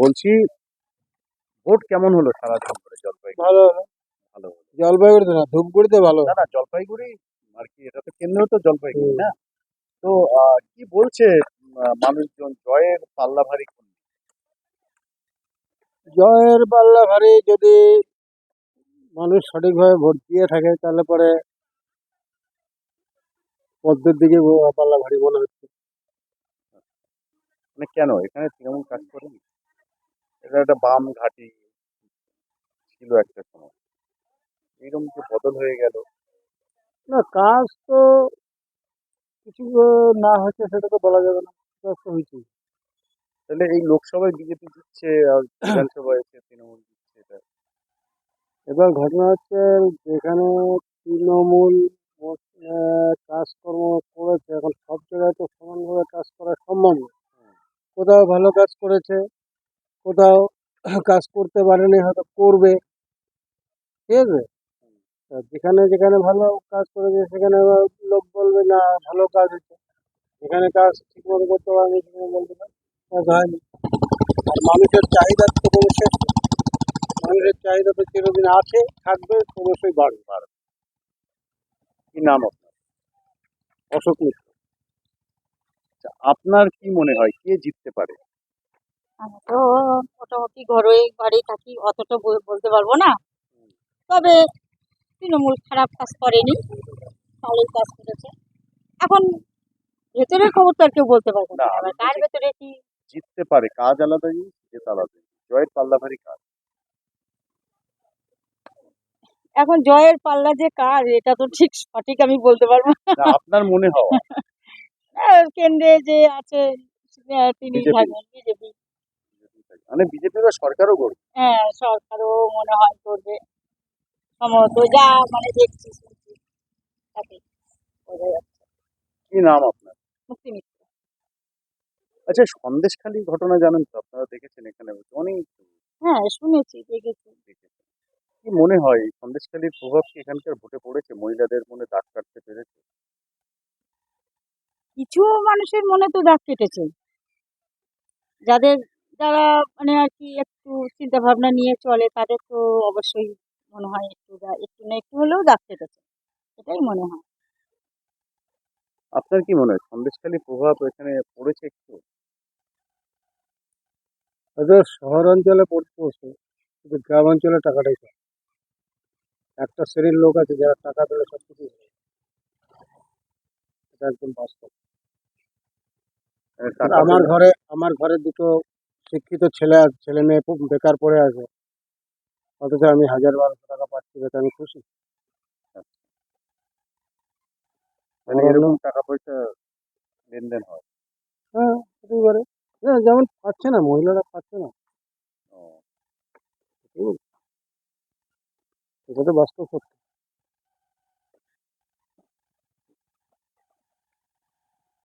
বলছি ভোট কেমন হলো সারাদিন ধরে জলপাইগুড়ি। ভালো হলো। ভালো হলো। জলপাইগুড়িতে না ধূপগুড়িতে ভালো। না না জলপাইগুড়ি আর কি এটা তো কেন্দ্র তো জলপাইগুড়ি না? তো কি বলছে মানুষজন? জয়ের পাল্লা ভারী জয়ের পাল্লা ভারী যদি মানুষ সঠিকভাবে ভোট দিয়ে থাকে তাহলে পরে পদ্মের দিকে পাল্লা ভারী মনে হচ্ছে। মানে কেন? এখানে তৃণমূল কাজ করেনি? এটা একটা বাম ঘাঁটি ছিল একটা সময়। এরকম যে বদল হয়ে গেল? না কাজ তো কিছু না হচ্ছে সেটা তো বলা যাবে না। কাজ তো হয়েছে তাহলে এই লোকসভায় বিজেপি দিচ্ছে আর বিধানসভায় এসে তৃণমূল দিচ্ছে এটা। এবার ঘটনা হচ্ছে যেখানে তৃণমূল কাজকর্ম করেছে এখন সব জায়গায় তো সমানভাবে কাজ করা সম্ভব না। কোথাও ভালো কাজ করেছে কোথাও কাজ করতে পারেনি হয়তো করবে। ঠিক আছে? যেখানে যেখানে ভালো কাজ করেছে সেখানে লোক বলবে না ভালো কাজ হচ্ছে। যেখানে কাজ ঠিক মতো করতে পারেনি সেখানে বলবে না কাজ হয়নি। আর মানুষের চাহিদা তো কোনো মানুষের চাহিদা তো চিরদিন আছে থাকবে অবশ্যই বাড়বে। বাড়বে কি নাম আপনার? অশোক আচ্ছা, আপনার কি মনে হয় কে জিততে পারে? আমি তো মোটামুটি ঘরোই বাড়ি থাকি অতটা বলতে পারব না। তবে তৃণমূল খারাপ কাজ করেনি ভালোই কাজ করেছে। এখন ভেতরের খবর তো আর কেউ বলতে পারব না। কার ভেতরে কি? জিততে পারে কাজ আলাদা জিনিস জেত আলাদা জয়ের পাল্লা ভারী কাজ। এখন জয়ের পাল্লা যে কার এটা তো ঠিক সঠিক আমি বলতে পারব আপনার মনে হয় আর কেন্দ্রে যে আছে তিনি থাকবেন বিজেপি। মানে বিজেপি বা সরকারও করবে হ্যাঁ সরকারও মনে হয় করবে। সম্ভবত যা মানে দেখছি শুনছি তাকে কি নাম আপনার? মুক্তি মিত্র। আচ্ছা সন্দেশখালী ঘটনা জানেন তো আপনারা দেখেছেন এখানে অনেক হ্যাঁ শুনেছি দেখেছি। কি মনে হয় সন্দেশখালীর প্রভাব কি এখানকার ভোটে পড়েছে? মহিলাদের মনে দাগ কাটতে পেরেছে? কিছু মানুষের মনে তো দাগ কেটেছে। যাদের যারা মানে আর কি একটু চিন্তা ভাবনা নিয়ে চলে তাদের তো অবশ্যই মনে হয় একটু একটু না একটু হলেও দাগ কেটেছে। এটাই মনে হয়। আপনার কি মনে হয় সন্দেশখালীর প্রভাব এখানে পড়েছে একটু? হয়তো শহর অঞ্চলে পড়তে বসে কিন্তু গ্রাম অঞ্চলে টাকাটাই কম। একটা শ্রেণির লোক আছে যারা টাকা পেলে সব কিছু এটা একদম বাস্তব। মানে আমার ঘরে আমার ঘরে দুটো শিক্ষিত ছেলে ছেলে মেয়ে খুব বেকার পড়ে আছে। অথচ আমি হাজার বারোশো টাকা পাচ্ছি যাতে আমি খুশি। মানে এরকম টাকা পয়সা লেনদেন হয়? হ্যাঁ হতেই পারে। হ্যাঁ যেমন পাচ্ছে না মহিলারা পাচ্ছে না। এটা তো বাস্তব সত্য।